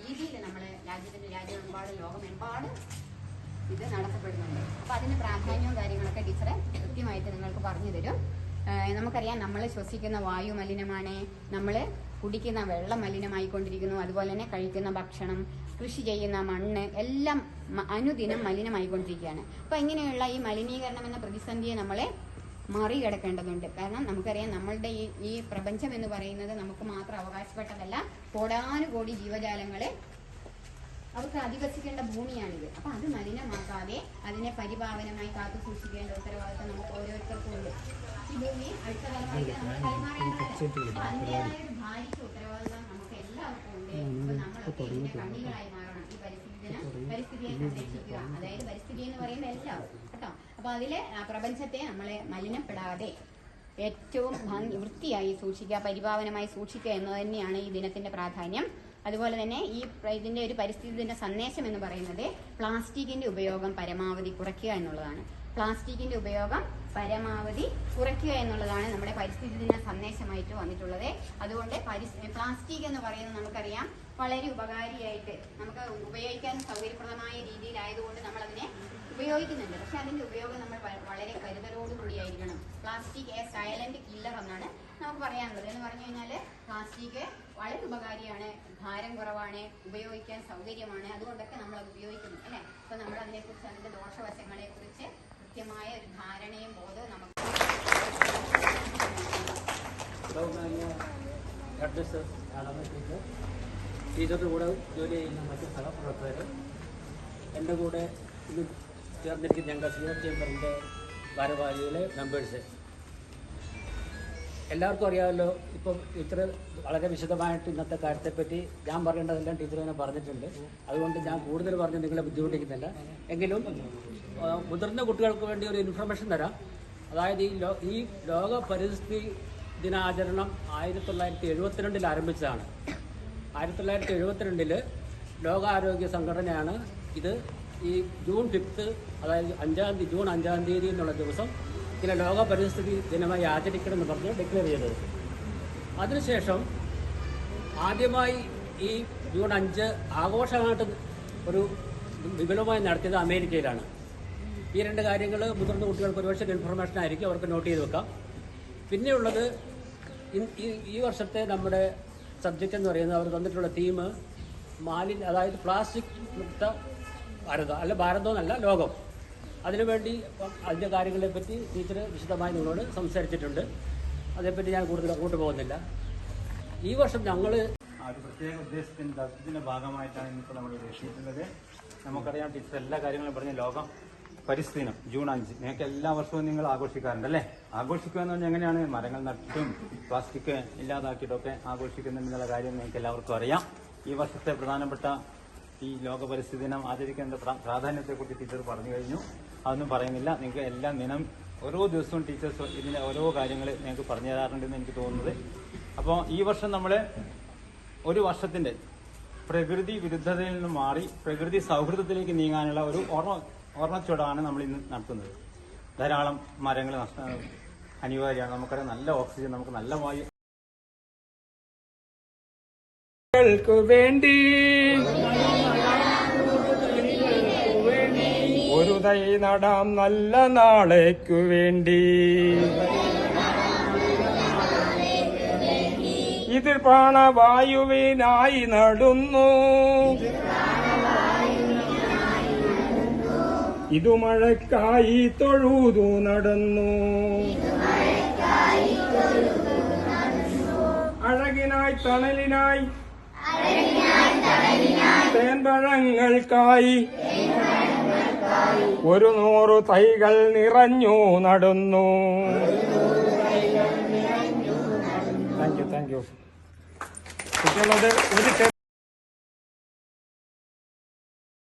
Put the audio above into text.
രീതിയിൽ നമ്മളെ രാജ്യത്തിന്റെ രാജ്യമെമ്പാടും ലോകമെമ്പാടും ഇത് നടത്തപ്പെടുന്നുണ്ട്. അപ്പൊ അതിന് പ്രാധാന്യവും കാര്യങ്ങളൊക്കെ ടീച്ചറെ കൃത്യമായിട്ട് നിങ്ങൾക്ക് പറഞ്ഞു തരും. നമുക്കറിയാം നമ്മൾ ശ്വസിക്കുന്ന വായു മലിനമാണ് നമ്മൾ കുടിക്കുന്ന വെള്ളം മലിനമായിക്കൊണ്ടിരിക്കുന്നു അതുപോലെ തന്നെ കഴിക്കുന്ന ഭക്ഷണം കൃഷി ചെയ്യുന്ന മണ്ണ് എല്ലാം അനുദിനം മലിനമായിക്കൊണ്ടിരിക്കുകയാണ്. അപ്പൊ ഇങ്ങനെയുള്ള ഈ മലിനീകരണം എന്ന പ്രതിസന്ധിയെ നമ്മളെ മറികടക്കേണ്ടതുണ്ട്. കാരണം നമുക്കറിയാം നമ്മളുടെ ഈ ഈ പ്രപഞ്ചം എന്ന് പറയുന്നത് നമുക്ക് മാത്രം അവകാശപ്പെട്ടതല്ല കോടാനുകോടി ജീവജാലങ്ങളെ അവർക്ക് അധിവസിക്കേണ്ട ഭൂമിയാണിത്. അപ്പൊ അത് മലിനമാക്കാതെ അതിനെ പരിപാവനമായി കാത്തു സൂക്ഷിക്കേണ്ട ഉത്തരവാദിത്തം നമുക്ക് ഓരോരുത്തർക്കും ഉണ്ട്. ഈ ഭൂമി അടുത്ത തലമുറയ്ക്ക് നമ്മൾ കൈമാറേണ്ടതല്ലേ അപ്പൊ ഒരു ഭാരിച്ച ഉത്തരവാദിത്തം നമുക്ക് എല്ലാവർക്കും ഉണ്ട്. അപ്പൊ നമ്മളൊക്കെ ഇതിന്റെ കണ്ണികളായി മാറണം. ഈ പരിസ്ഥിതി പരിസ്ഥിതിയെ സംരക്ഷിക്കുക. അതായത് പരിസ്ഥിതി എന്ന് പറയുമ്പോൾ എല്ലാവരും കേട്ടോ? അപ്പൊ അതിലെ പ്രപഞ്ചത്തെ നമ്മളെ മലിനപ്പെടാതെ ഏറ്റവും ഭംഗി വൃത്തിയായി സൂക്ഷിക്കുക പരിപാവനമായി സൂക്ഷിക്കുക എന്ന് തന്നെയാണ് ഈ ദിനത്തിന്റെ പ്രാധാന്യം. അതുപോലെ തന്നെ ഈ ഇതിന്റെ ഒരു പരിസ്ഥിതി ദിന സന്ദേശം എന്ന് പറയുന്നത് പ്ലാസ്റ്റിക്കിന്റെ ഉപയോഗം പരമാവധി കുറയ്ക്കുക എന്നുള്ളതാണ്. പ്ലാസ്റ്റിക്കിന്റെ ഉപയോഗം പരമാവധി കുറയ്ക്കുക എന്നുള്ളതാണ് നമ്മുടെ പരിസ്ഥിതി ദിന സന്ദേശമായിട്ട് വന്നിട്ടുള്ളത്. അതുകൊണ്ട് പ്ലാസ്റ്റിക് എന്ന് പറയുന്നത് നമുക്കറിയാം വളരെ ഉപകാരിയായിട്ട് നമുക്ക് ഉപയോഗിക്കാൻ സൗകര്യപ്രദമായ രീതിയിലായതുകൊണ്ട് നമ്മൾ അതിനെ ഉപയോഗിക്കുന്നുണ്ട്. പക്ഷെ അതിന്റെ ഉപയോഗം നമ്മൾ വളരെ കരുതലോടുകൂടിയായിരിക്കണം പ്ലാസ്റ്റിക് എ സൈലന്റ് കില്ലർ എന്നാണ് നമുക്ക് പറയാനുള്ളത്. എന്ന് പറഞ്ഞു കഴിഞ്ഞാൽ പ്ലാസ്റ്റിക് വളരെ ഉപകാരിയാണ് ഭാരം കുറവാണ് ഉപയോഗിക്കാൻ സൗകര്യമാണ്. അതുകൊണ്ടൊക്കെ നമ്മൾ അത് ഉപയോഗിക്കുന്നു അല്ലേ? അപ്പൊ നമ്മൾ അതിനെക്കുറിച്ച് അതിന്റെ ദോഷവശങ്ങളെ കുറിച്ച് കൃത്യമായ ഒരു ധാരണയും ബോധവും നമുക്ക് ടീച്ചറുടെ കൂടെ ജോലി ചെയ്യുന്ന മറ്റ് സഹപ്രവർത്തകർ എന്റെ കൂടെ ഇത് ചേർന്നിരിക്കുന്ന ഞങ്ങളുടെ സീനിയർ ചേംബറിന്റെ ഭാരവാഹികളെ മെമ്പേഴ്സ് എല്ലാവർക്കും അറിയാമല്ലോ ഇപ്പം ടീച്ചർ വളരെ വിശദമായിട്ട് ഇന്നത്തെ കാര്യത്തെപ്പറ്റി ഞാൻ പറയേണ്ടതെല്ലാം ടീച്ചർ തന്നെ പറഞ്ഞിട്ടുണ്ട്. അതുകൊണ്ട് ഞാൻ കൂടുതൽ പറഞ്ഞ് നിങ്ങളെ ബുദ്ധിമുട്ടിക്കുന്നില്ല. എങ്കിലും മുതിർന്ന കുട്ടികൾക്ക് വേണ്ടി ഒരു ഇൻഫർമേഷൻ തരാം. അതായത് ഈ ലോ ഈ ലോക പരിസ്ഥിതി ദിനാചരണം ആയിരത്തി തൊള്ളായിരത്തി എഴുപത്തിരണ്ടിൽ ആരംഭിച്ചതാണ്. ആയിരത്തി തൊള്ളായിരത്തി എഴുപത്തിരണ്ടിൽ ലോകാരോഗ്യ സംഘടനയാണ് ഇത് ഈ ജൂൺ ഫിഫ്ത്ത് അതായത് അഞ്ചാം തീയതി ജൂൺ അഞ്ചാം തീയതി എന്നുള്ള ദിവസം ഇങ്ങനെ ലോക പരിസ്ഥിതി ദിനമായി ആചരിക്കണമെന്ന് പറഞ്ഞ് ഡിക്ലെയർ ചെയ്തത്. അതിനുശേഷം ആദ്യമായി ഈ ജൂൺ അഞ്ച് ആഘോഷമായിട്ട് ഒരു വിപുലമായി നടത്തിയത് അമേരിക്കയിലാണ്. ഈ രണ്ട് കാര്യങ്ങൾ മുതിർന്ന കുട്ടികൾക്ക് ഒരുപക്ഷെ ഇൻഫർമേഷൻ ആയിരിക്കും അവർക്ക് നോട്ട് ചെയ്ത് വെക്കാം. പിന്നെയുള്ളത് ഈ വർഷത്തെ നമ്മുടെ സബ്ജക്റ്റ് എന്ന് പറയുന്നത് അവർ തന്നിട്ടുള്ള തീം മാലിന്യ അതായത് പ്ലാസ്റ്റിക് മുക്ത ഭാരതം അല്ല ഭാരതം എന്നല്ല ലോകം. അതിനുവേണ്ടി അതിന്റെ കാര്യങ്ങളെ പറ്റി ടീച്ചർ വിശദമായി നിങ്ങളോട് സംസാരിച്ചിട്ടുണ്ട്. അതേപ്പറ്റി ഞാൻ കൂടുതൽ അങ്ങോട്ട് പോകുന്നില്ല. ഈ വർഷം ഞങ്ങൾ ഒരു പ്രത്യേക ഉദ്ദേശത്തിന്റെ ദൗത്യത്തിന്റെ ഭാഗമായിട്ടാണ് ഇന്നിപ്പോൾ നമ്മൾ ഉദ്ദേശിച്ചിട്ടുള്ളത് നമുക്കറിയാം ടീച്ചർ എല്ലാ കാര്യങ്ങളും പറഞ്ഞ ലോകം പരിസ്ഥിതി ദിനം ജൂൺ അഞ്ച്. നിങ്ങൾക്ക് എല്ലാ വർഷവും നിങ്ങൾ ആഘോഷിക്കാറുണ്ട് അല്ലേ ആഘോഷിക്കുക എന്ന് പറഞ്ഞാൽ എങ്ങനെയാണ്? മരങ്ങൾ നട്ടിട്ടും പ്ലാസ്റ്റിക് ഇല്ലാതാക്കിയിട്ടൊക്കെ ആഘോഷിക്കുന്നുണ്ടെന്നുള്ള കാര്യം നിങ്ങൾക്ക് എല്ലാവർക്കും അറിയാം. ഈ വർഷത്തെ പ്രധാനപ്പെട്ട ഈ ലോക പരിസ്ഥിതി ദിനം ആചരിക്കേണ്ട പ്ര- പ്രാധാന്യത്തെക്കുറിച്ച് ടീച്ചർ പറഞ്ഞു കഴിഞ്ഞു. അതൊന്നും പറയുന്നില്ല. നിങ്ങൾക്ക് എല്ലാ ദിനം ഓരോ ദിവസവും ടീച്ചേഴ്സ് ഇതിന്റെ ഓരോ കാര്യങ്ങൾ നിങ്ങൾക്ക് പറഞ്ഞു തരാറുണ്ടെന്ന് എനിക്ക് തോന്നുന്നത്. അപ്പോൾ ഈ വർഷം നമ്മൾ ഒരു വർഷത്തിന്റെ പ്രകൃതി വിരുദ്ധതയിൽ നിന്ന് മാറി പ്രകൃതി സൗഹൃദത്തിലേക്ക് നീങ്ങാനുള്ള ഒരു ഓർമ്മ ഓർമ്മച്ചുവടാണ് നമ്മൾ ഇന്ന് നടത്തുന്നത്. ധാരാളം മരങ്ങൾ നഷ്ട അനിവാര്യമാണ്. നമുക്കറിയാം നല്ല ഓക്സിജൻ നമുക്ക് നല്ല വായു. വേണ്ടി ഒരു തൈ നടാം നല്ല നാളേക്കു വേണ്ടി. ഇത് പ്രാണവായുവിനായി നടുന്നു. ഇതു മഴക്കായി തൊഴുതു നടന്നു. അഴകിനായി തണലിനായി തേൻപഴങ്ങൾക്കായി ഒരു നൂറു തൈകൾ നിറഞ്ഞു നടന്നു. താങ്ക് യു താങ്ക് യു കുട്ടികളത് ഒരു